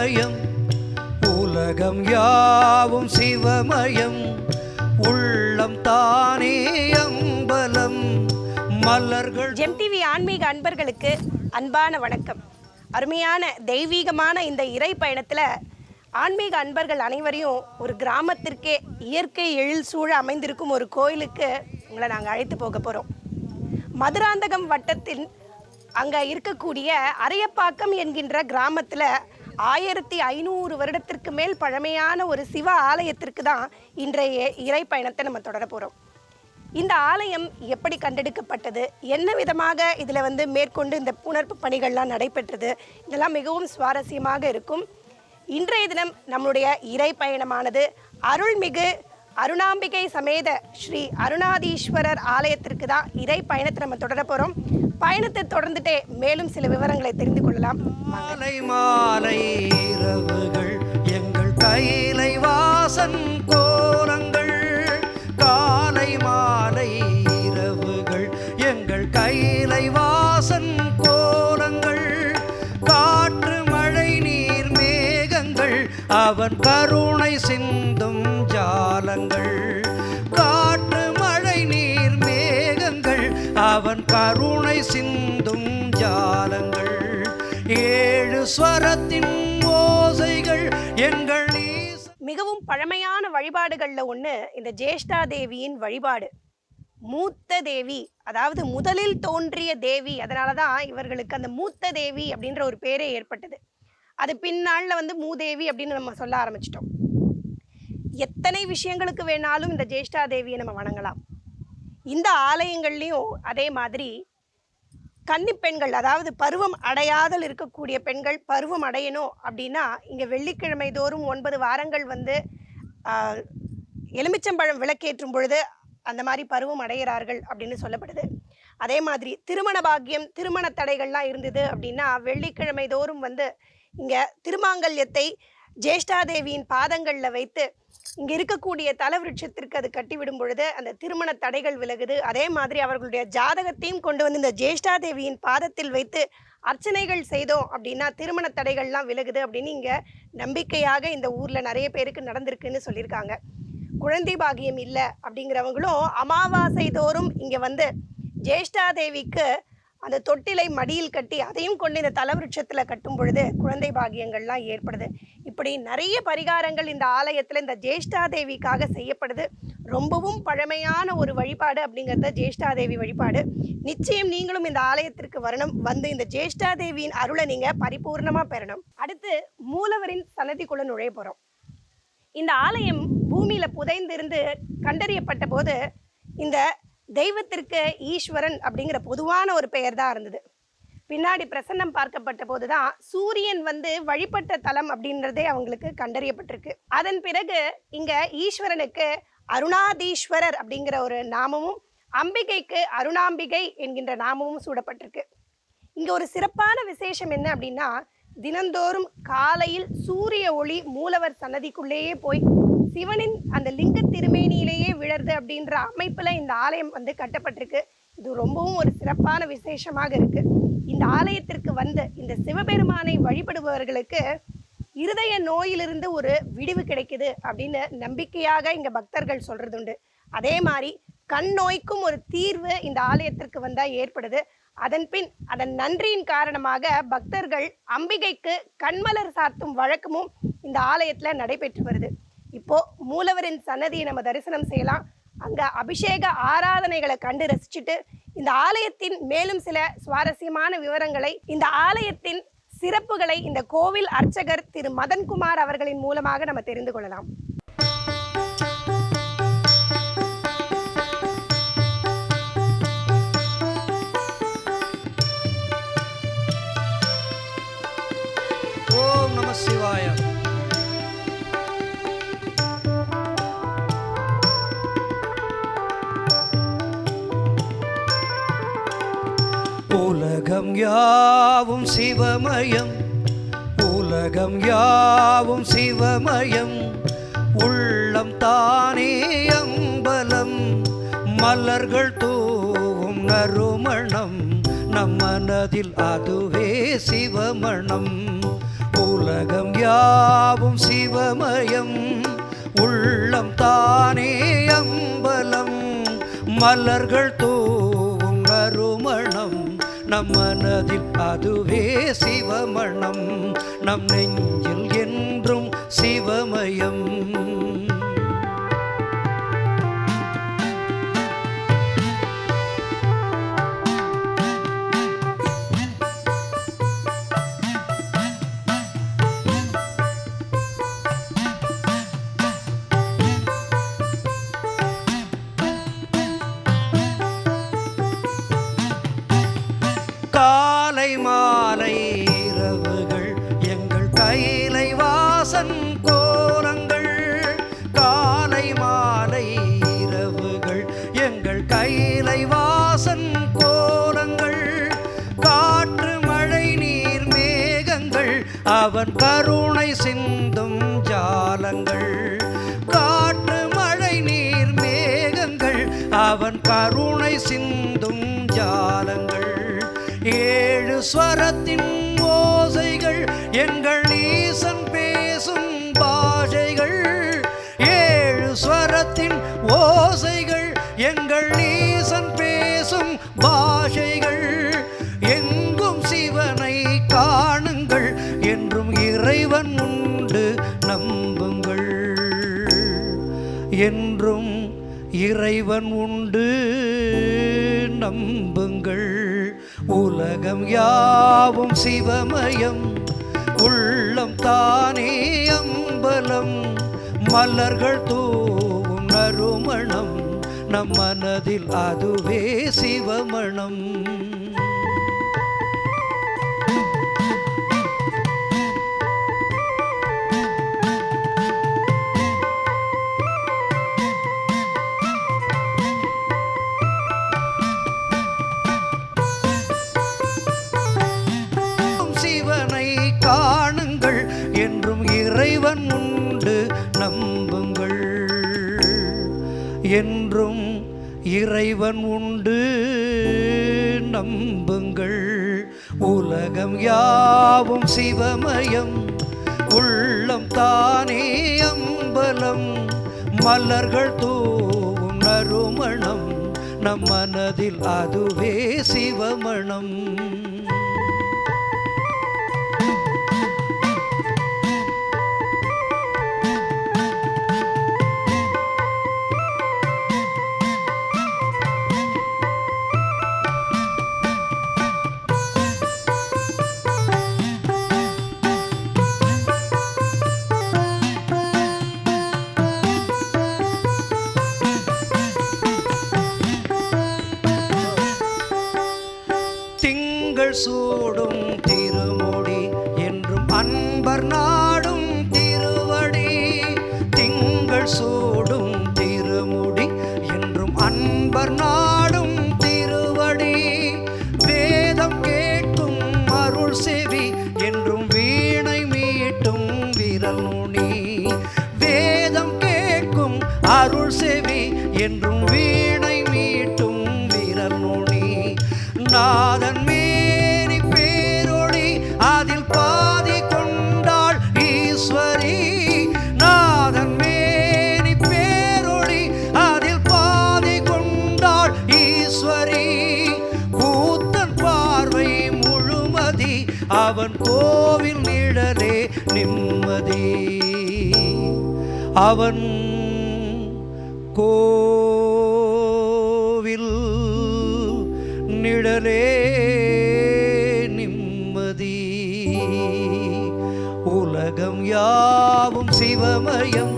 உலகம் யாவும் சிவமயம். உலகம் யாவும் சிவமயம். உள்ளம் தானே அம்பலம். மலர்கள் ஜெம்டிவி ஆன்மீக அன்பர்களுக்கு அன்பான வணக்கம். அருமையான தெய்வீகமான இந்த இறை பயணத்தில் ஆன்மீக அன்பர்கள் அனைவரையும் ஒரு கிராமத்திற்கே இயற்கை எழில் சூழ அமைந்திருக்கும் ஒரு கோயிலுக்கு உங்களை நாங்கள் அழைத்து போக போகிறோம் மதுராந்தகம் வட்டத்தின் அங்கே இருக்கக்கூடிய அரையப்பாக்கம் என்கின்ற கிராமத்தில் ஆயிரத்தி ஐநூறு வருடத்திற்கு மேல் பழமையான ஒரு சிவ ஆலயத்திற்கு தான் இன்றைய இறை பயணத்தை நம்ம தொடர போகிறோம் இந்த ஆலயம் எப்படி கண்டெடுக்கப்பட்டது? என்ன விதமாக இதில் வந்து மேற்கொண்டு இந்த புணர்ப்பு பணிகள்லாம் நடைபெற்றது? இதெல்லாம் மிகவும் சுவாரஸ்யமாக இருக்கும். இன்றைய தினம் நம்மளுடைய இறை பயணமானது அருள்மிகு அருணாம்பிகை சமேத ஸ்ரீ அருணாதீஸ்வரர் ஆலயத்திற்கு தான் இறை பயணத்தை நம்ம தொடர போகிறோம் பயணத்தை தொடர்ந்துட்டே மேலும் சில விவரங்களை தெரிந்து கொள்ளலாம். மாலை மாலை இரவுகள் எங்கள் கைலை வாசன் கோலங்கள். காலை மாலை இரவுகள் எங்கள் கைலை வாசன் கோலங்கள். காற்று மழை நீர் மேகங்கள் அவன் கருணை சிந்தும் கருணை சிந்தும் ஜாலங்கள் ஏழு ஸ்வரத்தின் ஓசைகள் எங்கள் மிகவும் பழமையான வழிபாடுகளில் ஒன்று இந்த ஜேஷ்டா தேவியின் வழிபாடு. மூத்த தேவி அதாவது முதலில் தோன்றிய தேவி அதனால தான் இவர்களுக்கு அந்த மூத்த தேவி அப்படின்ற ஒரு பேரே ஏற்பட்டது. அது பின்னாளில் வந்து மூதேவி அப்படின்னு நம்ம சொல்ல ஆரம்பிச்சிட்டோம். எத்தனை விஷயங்களுக்கு வேணாலும் இந்த ஜேஷ்டா தேவியை நம்ம வணங்கலாம். இந்த ஆலயங்கள்லேயும் அதே மாதிரி கன்னி பெண்கள் அதாவது பருவம் அடையாதல் இருக்கக்கூடிய பெண்கள் பருவம் அடையணும் அப்படின்னா இங்கே வெள்ளிக்கிழமை தோறும் ஒன்பது வாரங்கள் வந்து எலுமிச்சம்பழம் விளக்கேற்றும் பொழுது அந்த மாதிரி பருவம் அடைகிறார்கள் அப்படின்னு சொல்லப்படுது. அதே மாதிரி திருமண பாக்கியம் திருமண தடைகள்லாம் இருந்தது அப்படின்னா வெள்ளிக்கிழமை தோறும் வந்து இங்கே திருமாங்கல்யத்தை ஜேஷ்டாதேவியின் பாதங்களில் வைத்து இங்கே இருக்கக்கூடிய தலவிருட்சத்திற்கு அது கட்டிவிடும் பொழுது அந்த திருமண தடைகள் விலகுது. அதே மாதிரி அவர்களுடைய ஜாதகத்தையும் கொண்டு வந்து இந்த ஜேஷ்டாதேவியின் பாதத்தில் வைத்து அர்ச்சனைகள் செய்தோம் அப்படின்னா திருமண தடைகள்லாம் விலகுது அப்படின்னு இங்கே நம்பிக்கையாக இந்த ஊரில் நிறைய பேருக்கு நடந்திருக்குன்னு சொல்லியிருக்காங்க. குழந்தை பாகியம் இல்லை அப்படிங்கிறவங்களும் அமாவாசை தோறும் இங்கே வந்து ஜேஷ்டாதேவிக்கு அந்த தொட்டிலை மடியில் கட்டி அதையும் கொண்டு இந்த தலவிருட்சத்தில் கட்டும் பொழுது குழந்தை பாகியங்கள்லாம் ஏற்படுது. இப்படி நிறைய பரிகாரங்கள் இந்த ஆலயத்தில் இந்த ஜேஷ்டாதேவிக்காக செய்யப்படுது. ரொம்பவும் பழமையான ஒரு வழிபாடு அப்படிங்கிறது ஜேஷ்டாதேவி வழிபாடு. நிச்சயம் நீங்களும் இந்த ஆலயத்திற்கு வரணும். வந்து இந்த ஜேஷ்டாதேவியின் அருளை நீங்கள் பரிபூர்ணமாக பெறணும். அடுத்து மூலவரின் சன்னதிக்குள்ள நுழைய போகிறோம் இந்த ஆலயம் பூமியில் புதைந்திருந்து கண்டறியப்பட்ட போது இந்த தெய்வத்திற்கு ஈஸ்வரன் அப்படிங்கிற பொதுவான ஒரு பெயர் தான் இருந்தது. பின்னாடி பிரசன்னம் பார்க்கப்பட்ட போதுதான் சூரியன் வந்து வழிபட்ட தலம் அப்படின்றதே அவங்களுக்கு கண்டறியப்பட்டிருக்கு. அதன் பிறகு இங்க ஈஸ்வரனுக்கு அருணாதீஸ்வரர் அப்படிங்கிற ஒரு நாமமும் அம்பிகைக்கு அருணாம்பிகை என்கின்ற நாமமும் சூடப்பட்டிருக்கு. இங்கே ஒரு சிறப்பான விசேஷம் என்ன அப்படின்னா தினந்தோறும் காலையில் சூரிய ஒளி மூலவர் சன்னதிக்குள்ளேயே போய் சிவனின் அந்த லிங்க திருமேனியிலேயே விழருது அப்படின்ற அமைப்பில் இந்த ஆலயம் வந்து கட்டப்பட்டிருக்கு. இது ரொம்பவும் ஒரு சிறப்பான விசேஷமாக இருக்கு. இந்த ஆலயத்திற்கு வந்து இந்த சிவபெருமானை வழிபடுபவர்களுக்கு இருதய நோயிலிருந்து ஒரு விடிவு கிடைக்குது அப்படின்னு நம்பிக்கையாக இங்கே பக்தர்கள் சொல்றது உண்டு. அதே மாதிரி கண் நோய்க்கும் ஒரு தீர்வு இந்த ஆலயத்திற்கு வந்தால் ஏற்படுது. அதன் பின் அதன் நன்றியின் காரணமாக பக்தர்கள் அம்பிகைக்கு கண்மலர் சாத்தும் வழக்கமும் இந்த ஆலயத்தில் நடைபெற்று வருது. இப்போ மூலவரின் சன்னதியை நம்ம தரிசனம் செய்யலாம். அங்க அபிஷேக ஆராதனைகளை கண்டு ரசிச்சுட்டு இந்த ஆலயத்தின் மேலும் சில சுவாரஸ்யமான விவரங்களை இந்த ஆலயத்தின் சிறப்புகளை இந்த கோவில் அர்ச்சகர் திரு மதன்குமார் அவர்களின் மூலமாக நம்ம தெரிந்து கொள்ளலாம். உலகம் யாவும் சிவமயம். உலகம் யாவும் சிவமயம். உள்ளம் தானே அம்பலம். மலர்கள் தூவும் நறுமணம். நம் மனதில் அதுவே சிவமணம். உலகம் யாவும் சிவமயம். உள்ளம் தானே அம்பலம். மலர்கள் தூ நம் மனதில் அதுவே சிவமணம். நம் நெஞ்சு சிந்தும் ஜாலங்கள் காற்று மழை நீர் மேகங்கள் அவன் கருணை சிந்தும் ஜாலங்கள். ஏழு ஸ்வரத்தின் ஓசைகள் எங்கள் ஈசன் பேசும் பாஷைகள். ஏழு ஸ்வரத்தின் ஓசைகள் எங்கள் நீ என்றும் இறைவன் உண்டு. நம்புங்கள். உலகம் யாவும் சிவமயம். உள்ளம் தானே அம்பலம். மலர்கள் தூவும் நறுமணம். நம் மனதில் அதுவே சிவமணம். இறைவன் உன் அவன் கோவில் நிழலே நிம்மதி. உலகம் யாவும் சிவமயம்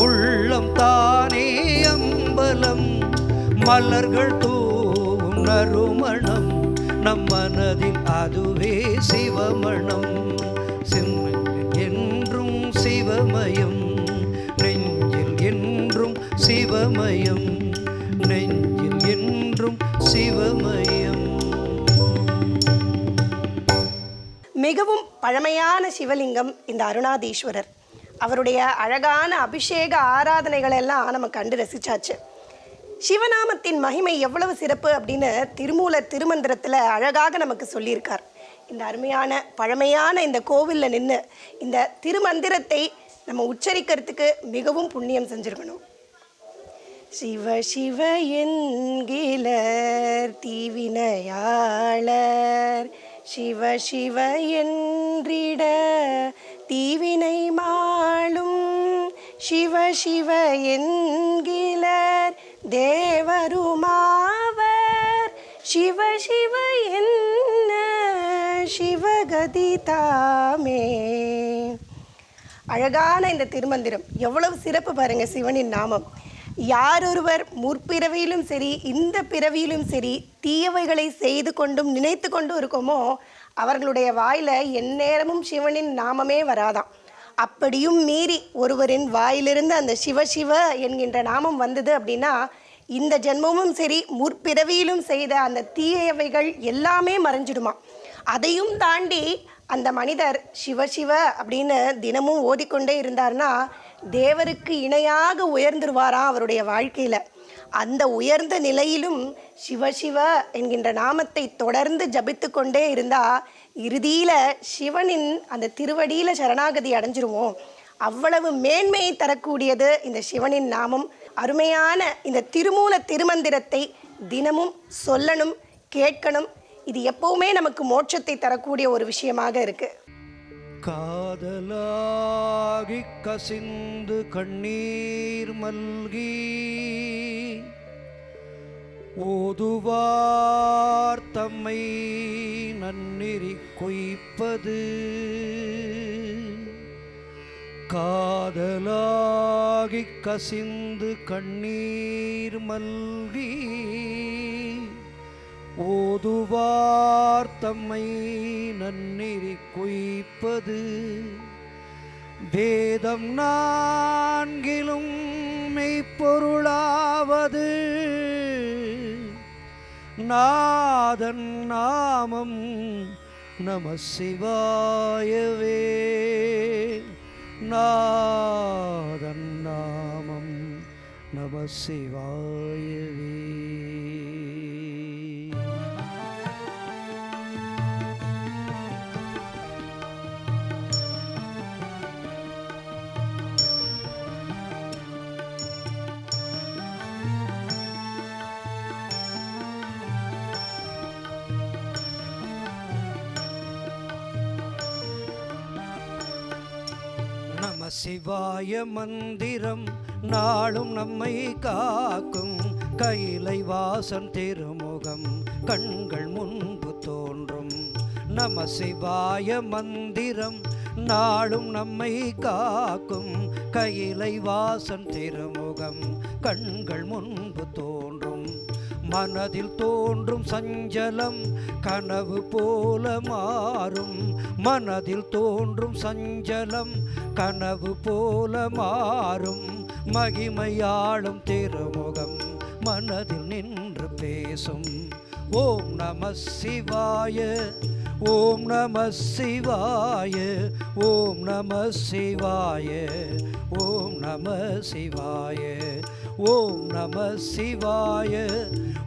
உள்ளம் தானே அம்பலம். மலர்கள் தூவும் நறுமணம் நம் மனதில் அதுவே சிவமணம். பழமையான சிவலிங்கம் இந்த அருணாதீஸ்வரர். அவருடைய அழகான அபிஷேக ஆராதனைகள் எல்லாம் நம்ம கண்டு ரசிச்சாச்சு. சிவநாமத்தின் மகிமை எவ்வளவு சிறப்பு அப்படின்னு திருமூலர் திருமந்திரத்தில் அழகாக நமக்கு சொல்லியிருக்கார். இந்த அருமையான பழமையான இந்த கோவிலில் நின்று இந்த திருமந்திரத்தை நம்ம உச்சரிக்கிறதுக்கு மிகவும் புண்ணியம் செஞ்சுருக்கணும். சிவ சிவ என்கிலர் தீவினையாளர் சிவ சிவ என்றிட தீவினை மாளும். சிவ சிவ என்கிலர் தேவருமாவர். சிவ சிவ என்ன சிவகதி தாமே. அழகான இந்த திருமந்திரம். எவ்வளவு சிறப்பு பாருங்க சிவனின் நாமம். யாரொருவர் முற்பிறவியிலும் சரி இந்த பிறவியிலும் சரி தீயவைகளை செய்து கொண்டும் நினைத்து கொண்டும் இருக்கோமோ அவர்களுடைய வாயில் எந்நேரமும் சிவனின் நாமமே வராதாம். அப்படியும் மீறி ஒருவரின் வாயிலிருந்து அந்த சிவ சிவ என்கின்ற நாமம் வந்தது அப்படின்னா இந்த ஜென்மமும் சரி முற்பிறவியிலும் செய்த அந்த தீயவைகள் எல்லாமே மறைஞ்சிடுமா அதையும் தாண்டி அந்த மனிதர் சிவ சிவ அப்படின்னு தினமும் ஓதிக்கொண்டே இருந்தார்னா தேவருக்கு இணையாக உயர்ந்துருவாராம் அவருடைய வாழ்க்கையில்? அந்த உயர்ந்த நிலையிலும் சிவ சிவ என்கின்ற நாமத்தை தொடர்ந்து ஜபித்து கொண்டே இருந்தால் இறுதியில் சிவனின் அந்த திருவடியில் சரணாகதி அடைஞ்சிருவோம் அவ்வளவு மேன்மையை தரக்கூடியது இந்த சிவனின் நாமம். அருமையான இந்த திருமூல திருமந்திரத்தை தினமும் சொல்லணும் கேட்கணும். இது எப்பவுமே நமக்கு மோட்சத்தை தரக்கூடிய ஒரு விஷயமாக இருக்குது காதலாகி கசிந்து கண்ணீர் மல்கி ஓதுவார் தம்மை நன்னெறி கொய்ப்பது. காதலாகி கசிந்து கண்ணீர் மல்கி ஓதுவார் தம்மை நன்னெறி குய்ப்பது. வேதம் நான்கிலும் மெய்ப்பொருளாவது. நாதன் நாமம் நம சிவாயவே. நாதன் நாமம் நம சிவாயவே. சிவாய மந்திரம் நாளும் நம்மை காக்கும் கைலை வாசன் திருமுகம் கண்கள் முன்பு தோன்றும். நம சிவாய மந்திரம் நாளும் நம்மை காக்கும் கைலை வாசன் திருமுகம் கண்கள் முன்பு மனதில் தோன்றும் சஞ்சலம் கனவு போல மாறும். மனதில் தோன்றும் சஞ்சலம் கனவு போல மாறும். மகிமையாளும் திருமுகம் மனதில் நின்று பேசும். ஓம் நம சிவாய ஓம் நம சிவாய ஓம் நம சிவாய ஓம் நம சிவாய ஓம் நம சிவாய.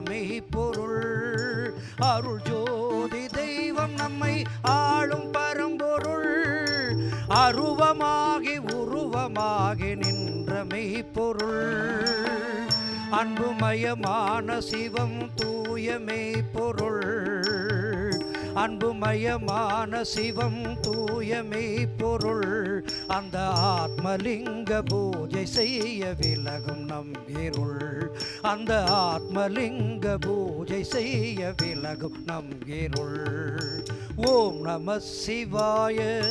நின்ற பொருள். அருள் ஜோதி தெய்வம் நம்மை ஆளும் பரம்பொருள். அருவமாகி உருவமாகி நின்ற மெய்ப்பொருள். அன்புமயமான சிவம் தூய மெய்ப்பொருள். அன்புமயமான சிவம் தூயமை பொருள் அந்த ஆத்மலிங்க பூஜை செய்ய விலகும் நம் இருள். அந்த ஆத்மலிங்க பூஜை செய்ய விலகும் நம் இருள். ஓம் நம சிவாய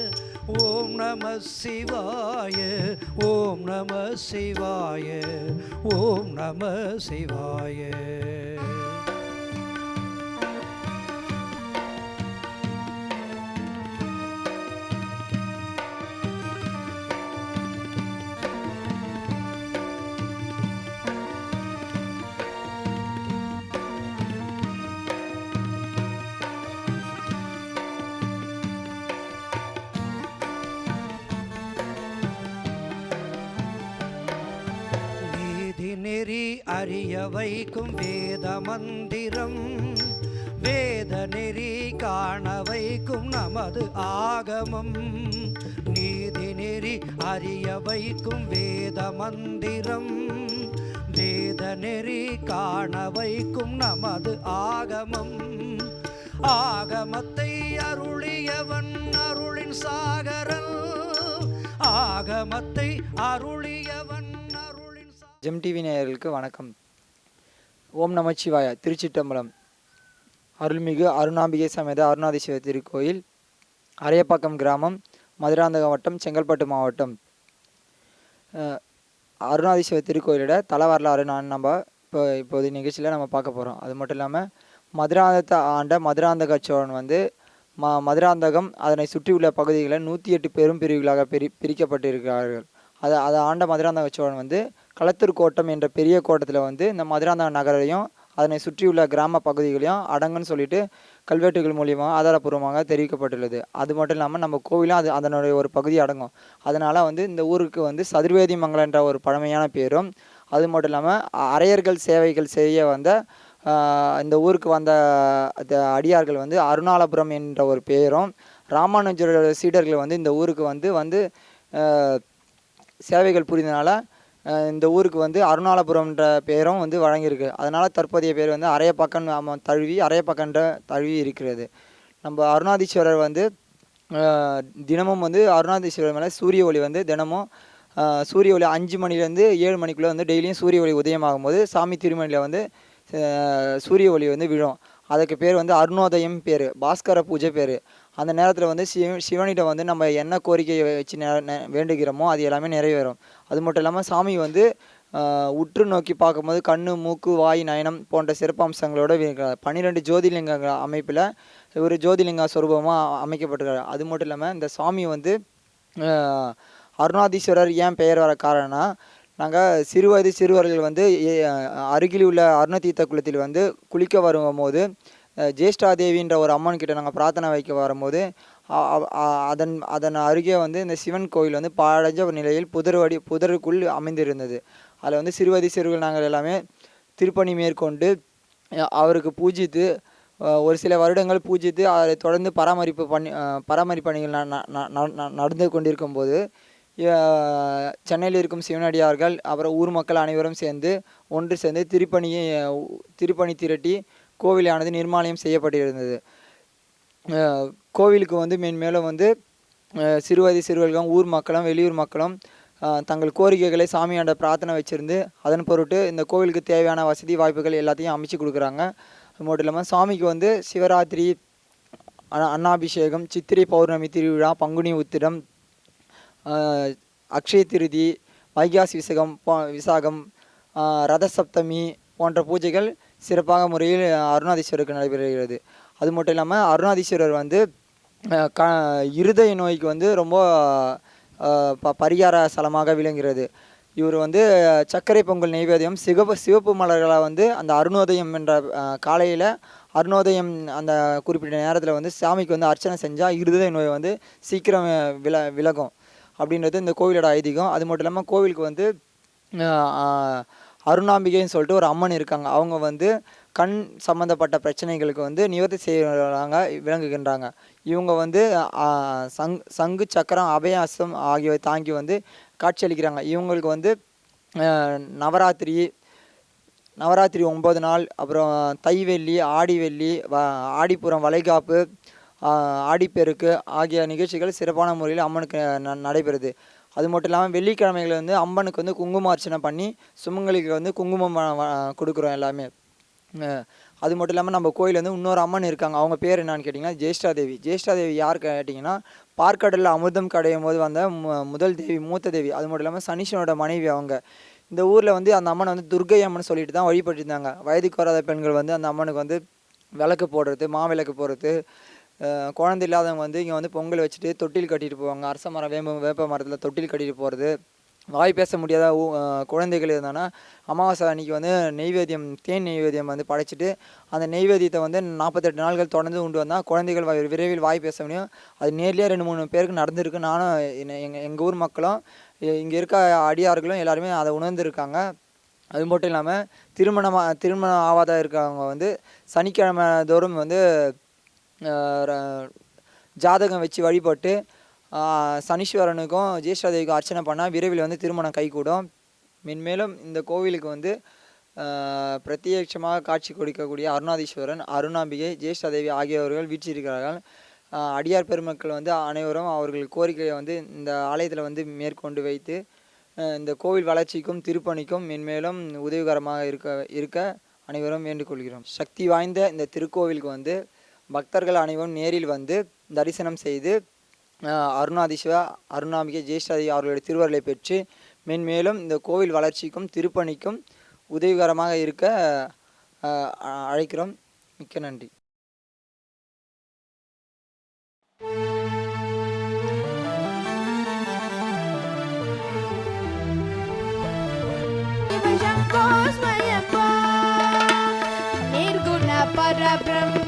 ஓம் நம சிவாய ஓம் நம சிவாய ஓம் நம சிவாய. நெறி அறிய வைக்கும் வேத மந்திரம். வேத நெறி காண வைக்கும் நமது ஆகமம். நீதி நெறி அறிய வைக்கும் வேத மந்திரம். வேத நெறி காண வைக்கும் நமது ஆகமம். ஆகமத்தை அருளியவன் அருளின் சாகரன் ஆகமத்தை அருளியவன் ஜெம் டிவி நேயர்களுக்கு வணக்கம். ஓம் நமச்சிவாய திருச்சிட்டம்பலம் அருள்மிகு அருணாம்பிகை சமேத அருணாதீஸ்வரர் திருக்கோயில் அரையப்பாக்கம் கிராமம் மதுராந்தக வட்டம் செங்கல்பட்டு மாவட்டம். அஹ், அருணாதீஸ்வரர் திருக்கோயிலோட தல வரலாறு நான் நம்ம இப்போ இப்போது நிகழ்ச்சியில் நம்ம பார்க்க போகிறோம் அது மட்டும் இல்லாமல் மதுராந்தகத்தை ஆண்ட மதுராந்தக சோழன் வந்து ம மதுராந்தகம் அதனை சுற்றியுள்ள பகுதிகளை நூற்றி எட்டு பெரும் பிரிவுகளாக பிரி பிரிக்கப்பட்டிருக்கிறார்கள். அதை அதை ஆண்ட மதுராந்தக சோழன் வந்து களத்தூர் கோட்டம் என்ற பெரிய கோட்டத்தில் வந்து இந்த மதுராந்தக நகரையும் அதனை சுற்றியுள்ள கிராம பகுதிகளையும் அடங்குன்னு சொல்லிட்டு கல்வெட்டுகள் மூலியமாக ஆதாரப்பூர்வமாக தெரிவிக்கப்பட்டுள்ளது. அது மட்டும் இல்லாமல் நம்ம கோவிலும் அது அதனுடைய ஒரு பகுதி அடங்கும். அதனால் வந்து இந்த ஊருக்கு வந்து சதுர்வேதி மங்கலம் என்ற ஒரு பழமையான பேரும் அது மட்டும் இல்லாமல் அரையர்கள் சேவைகள் செய்ய வந்த இந்த ஊருக்கு வந்த அடியார்கள் வந்து அருணாலபுரம் என்ற ஒரு பெயரும் ராமானுஜரோட சீடர்கள் வந்து இந்த ஊருக்கு வந்து வந்து சேவைகள் புரிந்தனால இந்த ஊருக்கு வந்து அருணாலபுரம்ன்ற பெயரும் வந்து வழங்கியிருக்கு. அதனால் தற்போதைய பேர் வந்து அரையப்பக்கம் நாம தழுவி அரையப்பக்கன்ற தழுவி இருக்கிறது. நம்ம அருணாதீஸ்வரர் வந்து தினமும் வந்து அருணாதீஸ்வரர் மேலே சூரிய ஒளி வந்து தினமும் சூரிய ஒளி அஞ்சு மணிலேருந்து ஏழு மணிக்குள்ளே வந்து டெய்லியும் சூரிய ஒளி உதயமாகும் போது சாமி திருமணியில் வந்து சூரிய ஒளி வந்து விழும். அதுக்கு பேர் வந்து அருணோதயம் பேர் பாஸ்கர பூஜை பேர். அந்த நேரத்தில் வந்து சிவ சிவனிடம் வந்து நம்ம என்ன கோரிக்கையை வச்சு நெ- நெ- வேண்டுகிறோமோ அது எல்லாமே நிறைவேறும். அது மட்டும் இல்லாமல் சாமி வந்து உற்று நோக்கி பார்க்கும்போது கண் மூக்கு வாய் நயனம் போன்ற சிறப்பம்சங்களோட பன்னிரெண்டு ஜோதிலிங்க அமைப்பில் ஒரு ஜோதிலிங்க சொரூபமாக அமைக்கப்பட்டிருக்காரு. அது மட்டும் இல்லாமல் இந்த சாமி வந்து அருணாதீஸ்வரர் ஏன் பெயர் வர காரணம்னா நாங்கள் சிறுவயது சிறுவர்கள் வந்து அருகில் உள்ள அருணதீர்த்த குளத்தில் வந்து குளிக்க வரும்போது ஜேஷ்டாதேவின்ற ஒரு அம்மன் கிட்ட நாங்கள் பிரார்த்தனை வைக்க வரும்போது அதன் அதன் அருகே வந்து இந்த சிவன் கோயில் வந்து பாழஞ்ச ஒரு நிலையில் புதர்வடி புதருக்குள் அமைந்திருந்தது. அதில் வந்து சிறுவயது சிறுவர்கள் நாங்கள் எல்லாமே திருப்பணி மேற்கொண்டு அவருக்கு பூஜித்து ஒரு சில வருடங்கள் பூஜித்து அதை தொடர்ந்து பராமரிப்பு பண்ணி பராமரிப்பு பணிகள் ந- ந- ந- ந- நடந்து கொண்டிருக்கும் போது சென்னையில் இருக்கும் சிவனடியார்கள் அப்புறம் ஊர் மக்கள் அனைவரும் சேர்ந்து ஒன்று சேர்ந்து திருப்பணியை திருப்பணி திரட்டி கோவிலானது நிர்மாலயம் செய்யப்பட்டிருந்தது. கோவிலுக்கு வந்து மென்மேலும் வந்து சிறுவயது சிறுவர்களும் ஊர் மக்களும் வெளியூர் மக்களும் தங்கள் கோரிக்கைகளை சாமியாண்ட பிரார்த்தனை வச்சுருந்து அதன் பொருட்டு இந்த கோவிலுக்கு தேவையான வசதி வாய்ப்புகள் எல்லாத்தையும் அமைச்சு கொடுக்குறாங்க. அது மட்டும் இல்லாமல் சாமிக்கு வந்து சிவராத்திரி அ- அன்னாபிஷேகம் சித்திரை பௌர்ணமி திருவிழா பங்குனி உத்திரம் அக்ஷய திருதி வைகாசி விசகம் போ- விசாகம் ரதசப்தமி ரத சப்தமி போன்ற பூஜைகள் சிறப்பாக முறையில் அருணாதீஸ்வரருக்கு நடைபெறுகிறது. அது மட்டும் இல்லாமல் அருணாதீஸ்வரர் வந்து க இருதய நோய்க்கு வந்து ரொம்ப ப பரிகார ஸ்தலமாக விளங்குகிறது. இவர் வந்து சர்க்கரை பொங்கல் நெய்வேத்தியம் சிவப்பு சிவப்பு மலர்களை வந்து அந்த அருணோதயம் என்ற காலையில் அருணோதயம் அந்த குறிப்பிட்ட நேரத்தில் வந்து சாமிக்கு வந்து அர்ச்சனை செஞ்சால் இருதய நோய் வந்து சீக்கிரம் வில விலகும். அப்படின்றது இந்த கோவிலோட ஐதீகம். அது மட்டும் இல்லாமல் கோவிலுக்கு வந்து அருணாம்பிகைன்னு சொல்லிட்டு ஒரு அம்மன் இருக்காங்க. அவங்க வந்து கண் சம்மந்தப்பட்ட பிரச்சனைகளுக்கு வந்து நிவர்த்தி செய்கிறாங்க விளங்குகின்றாங்க. இவங்க வந்து சங் சங்கு சக்கரம் அபயாசம் ஆகியவை தாங்கி வந்து காட்சியளிக்கிறாங்க இவங்களுக்கு வந்து நவராத்திரி நவராத்திரி ஒம்பது நாள் அப்புறம் தை வெள்ளி ஆடி வெள்ளி வ ஆடிப்புறம் வளைகாப்பு ஆடிப்பெருக்கு ஆகிய நிகழ்ச்சிகள் சிறப்பான முறையில் அம்மனுக்கு ந நடைபெறுது. அது மட்டும் இல்லாமல் வெள்ளிக்கிழமைகள் வந்து அம்மனுக்கு வந்து குங்கும அர்ச்சனை பண்ணி சுமங்கலிக்கு வந்து குங்குமம் கொடுக்குறோம் எல்லாமே. அது மட்டும் இல்லாமல் நம்ம கோயில் வந்து இன்னொரு அம்மன் இருக்காங்க. அவங்க பேர் என்னன்னு கேட்டிங்கன்னா ஜேஷ்டா தேவி தேவி யார் கேட்டிங்கன்னா பார்க்கடலில் அமிர்தம் கடையும் போது வந்த மு- முதல் தேவி மூத்த தேவி. அது மட்டும் இல்லாமல் சனீஷனோட மனைவி அவங்க. இந்த ஊரில் வந்து அந்த அம்மனை வந்து துர்க்கை அம்மன் சொல்லிட்டு தான் வழிபட்டிருந்தாங்க. வயதுக்கு வராத பெண்கள் வந்து அந்த அம்மனுக்கு வந்து விளக்கு போடுறது மாவிளக்கு போடுறது. குழந்தை இல்லாதவங்க வந்து இங்கே வந்து பொங்கல் வச்சுட்டு தொட்டில் கட்டிட்டு போவாங்க. அரச மரம் வேப்ப வேப்ப மரத்தில் தொட்டில் கட்டிட்டு போகிறது வாய் பேச முடியாத குழந்தைகள் இருந்தாங்கன்னா அமாவாசை அன்னைக்கு வந்து நெய்வேத்தியம் தேன் நெய்வேத்தியம் வந்து படைச்சிட்டு அந்த நெய்வேத்தியத்தை வந்து நாற்பத்தெட்டு நாள்கள் தொடர்ந்து உண்டு வந்தால் குழந்தைகள் விரைவில் வாய் பேச முடியும். அது நேர்லேயே ரெண்டு மூணு பேருக்கு நடந்திருக்கு. நானும் எங்கள் எங்கள் ஊர் மக்களும் இங்கே இருக்க அடியார்களும் எல்லாருமே அதை உணர்ந்துருக்காங்க. அது மட்டும் இல்லாமல் திருமணமாக திருமணம் ஆகாத இருக்கிறவங்க வந்து சனிக்கிழமை தோறும் வந்து ர- ஜாதகம் வச்சு வழிபட்டு சனீஸ்வரனுக்கும் ஜேஷ்டாதேவிக்கும் அர்ச்சனை பண்ணால் விரைவில் வந்து திருமணம் கைகூடும். மென்மேலும் இந்த கோவிலுக்கு வந்து பிரத்யட்சமாக காட்சி கொடுக்கக்கூடிய அருணாதீஸ்வரன் அருணாம்பிகை ஜேஷ்டாதேவி ஆகியவர்கள் வீற்றிருக்கிறார்கள். அடியார் பெருமக்கள் வந்து அனைவரும் அவர்கள் கோரிக்கையை வந்து இந்த ஆலயத்தில் வந்து மேற்கொண்டு வைத்து இந்த கோவில் வளர்ச்சிக்கும் திருப்பணிக்கும் மென்மேலும் உதவிகரமாக இருக்க இருக்க அனைவரும் வேண்டுகொள்கிறோம். சக்தி வாய்ந்த இந்த திருக்கோவிலுக்கு வந்து பக்தர்கள் அனைவரும் நேரில் வந்து தரிசனம் செய்து அருணாதிசிவ அருணாம்பிகை ஜெயஸ்டாதி அவர்களுடைய திருவருளை பெற்று மென்மேலும் இந்த கோவில் வளர்ச்சிக்கும் திருப்பணிக்கும் உதவிகரமாக இருக்க அழைக்கிறோம். மிக்க நன்றி. Para